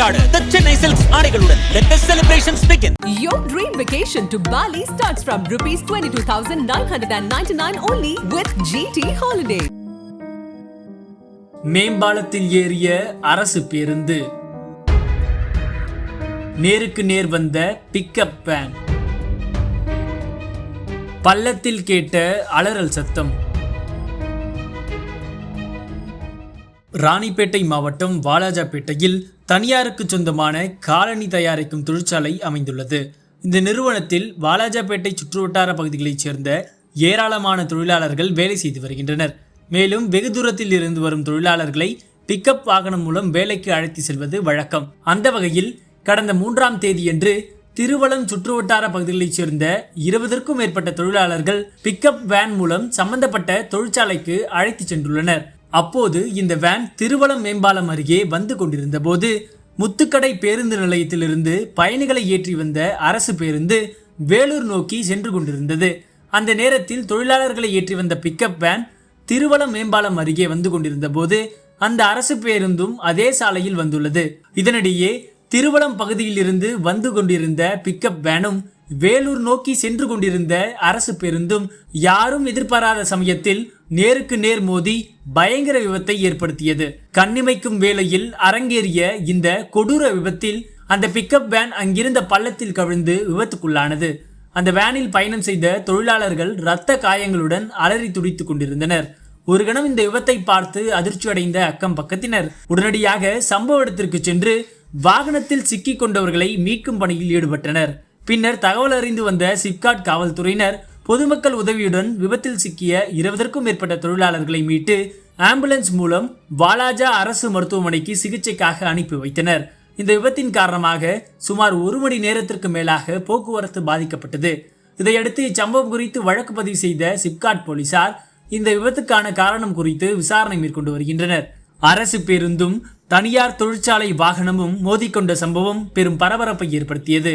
கொண்டாட The Chennai Silks ஆடைகளுடன் let the celebrations begin Your dream vacation to Bali starts from rupees 22,999 only with GT Holiday. மேம்பாலத்தில் ஏறிய அரசு பேருந்து நேருக்கு நேர் வந்த பிக்கப் வேன் பள்ளத்தில் கேட்ட அலறல் சத்தம் ராணிப்பேட்டை மாவட்டம் வாலாஜாபேட்டையில் தனியாருக்கு சொந்தமான காலணி தயாரிக்கும் தொழிற்சாலை அமைந்துள்ளது. இந்த நிறுவனத்தில் வாலாஜாபேட்டை சுற்றுவட்டார பகுதிகளைச் சேர்ந்த ஏராளமான தொழிலாளர்கள் வேலை செய்து வருகின்றனர். மேலும் வெகு தூரத்தில் இருந்து வரும் தொழிலாளர்களை பிக்கப் வாகனம் மூலம் வேலைக்கு அழைத்து செல்வது வழக்கம். அந்த வகையில் கடந்த மூன்றாம் தேதியன்று திருவளம் சுற்றுவட்டார பகுதிகளைச் சேர்ந்த இருபதற்கும் மேற்பட்ட தொழிலாளர்கள் பிக்கப் வேன் மூலம் சம்பந்தப்பட்ட தொழிற்சாலைக்கு அழைத்துச் சென்றுள்ளனர். அப்போது இந்த வேன் திருவளம் மேம்பாலம் அருகே வந்து கொண்டிருந்த போது முத்துக்கடை பேருந்து நிலையத்திலிருந்து பயணிகளை ஏற்றி வந்த அரசு பேருந்து வேலூர் நோக்கி சென்று கொண்டிருந்தது. அந்த நேரத்தில் தொழிலாளர்களை ஏற்றி வந்த பிக்கப் வேன் திருவளம் மேம்பாலம் அருகே வந்து கொண்டிருந்த போது அந்த அரசு பேருந்தும் அதே சாலையில் வந்துள்ளது. இதனிடையே திருவளம் பகுதியில் இருந்து வந்து கொண்டிருந்த பிக்கப் வேனும் வேலூர் நோக்கி சென்று கொண்டிருந்த அரசு பேருந்தும் யாரும் எதிர்பாராத சமயத்தில் நேருக்கு நேர் மோதி பயங்கர விபத்தை ஏற்படுத்தியது. கண்ணிமைக்கும் வேளையில் அரங்கேறிய இந்த கொடூர விபத்தில் அந்த பிக்கப் வேன் அங்கிருந்த பள்ளத்தில் கவிழ்ந்து விபத்துக்குள்ளானது. அந்த வேனில் பயணம் செய்த தொழிலாளர்கள் இரத்த காயங்களுடன் அலறி துடித்துக் கொண்டிருந்தனர். ஒரு கணம் இந்த விபத்தை பார்த்து அதிர்ச்சியடைந்த அக்கம் பக்கத்தினர். உடனடியாக சம்பவ இடத்திற்கு சென்று வாகனத்தில் சிக்கிக் கொண்டவர்களை மீட்கும் பணியில் ஈடுபட்டனர். பின்னர் தகவல் அறிந்து வந்த சிப்காட் காவல்துறையினர் பொதுமக்கள் உதவியுடன் விபத்தில் சிக்கிய இருபதற்கும் மேற்பட்ட தொழிலாளர்களை மீட்டு ஆம்புலன்ஸ் மூலம் வாலாஜா அரசு மருத்துவமனைக்கு சிகிச்சைக்காக அனுப்பி வைத்தனர். இந்த விபத்தின் காரணமாக சுமார் ஒரு மணி நேரத்திற்கு மேலாக போக்குவரத்து பாதிக்கப்பட்டது. இதையடுத்து இச்சம்பவம் குறித்து வழக்கு பதிவு செய்த சிப்காட் போலீசார் இந்த விபத்துக்கான காரணம் குறித்து விசாரணை மேற்கொண்டு வருகின்றனர். அரசு பேருந்தும் தனியார் தொழிற்சாலை வாகனமும் மோதிக்கொண்ட சம்பவம் பெரும் பரபரப்பை ஏற்படுத்தியது.